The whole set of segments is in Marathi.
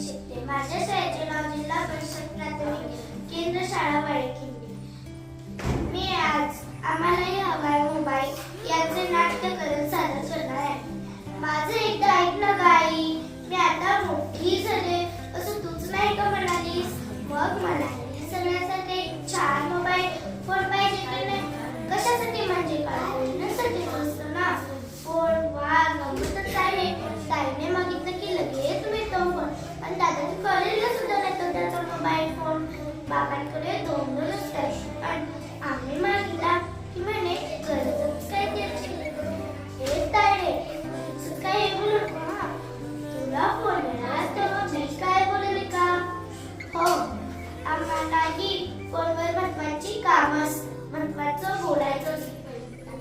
शिकते. माझ्या शाळेचे नाव जिल्हा फोन आणि दादाने कॉलेजला सुद्धा त्याचा मोबाईल फोन बाबांकडे दोन दोन असतात आणि आम्ही मागितला की म्हणे गरजच काय त्याची? हे ताळे काय हे बोलू नको हा? तुला बोलणार तेव्हा मी काय बोलले का? हो आम्हालाही फोनवर महत्वाची कामं अस- महत्वाचं बोलायचं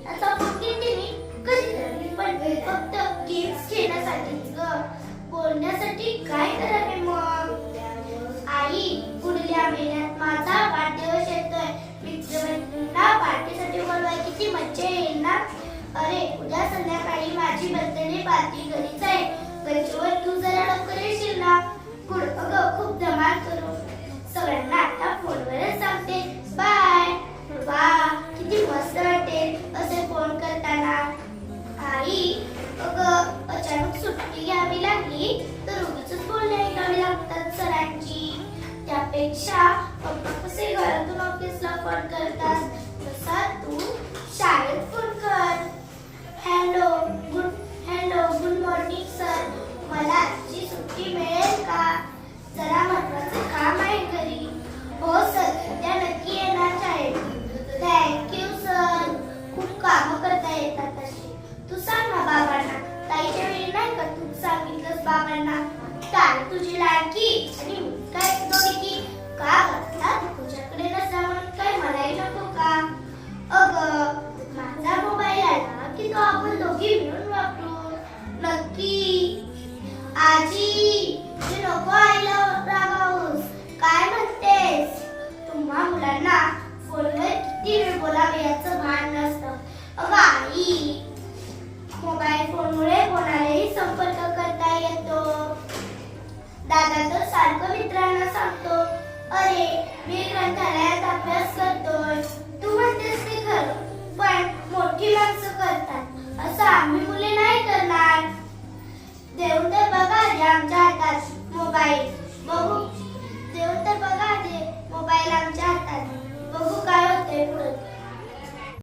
आता फक्त घेते मी पण फक्त गेम्स खेळण्यासाठी ग. बोलण्यासाठी काय करावे मग? आई पुढल्या महिन्यात माझा वाढदिवस येतोय मित्रमैत्रिणींना पार्टीसाठी बोलवाय किती मज्जा येईल ना? अरे उद्या संध्याकाळी माझी बर्थडे पार्टी घरीच आहे. गच्चीवर तू जरा पेक्षा पप्पा कसे घरातून ऑफिसला फोन करतात तसा तू शाळेत फोन कर. Hello good hello good morning sir मला आजची सुट्टी मिळेल का? जरा महत्वाचं काम आहे घरी. हो सर उद्या नक्की येणार शाळेत. थँक्यू सर खूप कामं करता येतात तशी तू सांग ना बाबांना. ताईच्या वेळी नाही का तू सांगितलंस बाबांना? काय तुझी तो आपण दोघी मिळून वापरू नक्की. आजी तुझे नको आईला रागावूस. काय म्हणतेस? तुम्हा मुलांना फोनवर किती वेळ बोलावे याचं भान नसतं. अगं आई मोबाईल फोनमुळे कोणालाही संपर्क करता येतो. दादा तर सारखं मित्रांना सांगतो अरे मी ग्रंथालयात अभ्यास करतोय.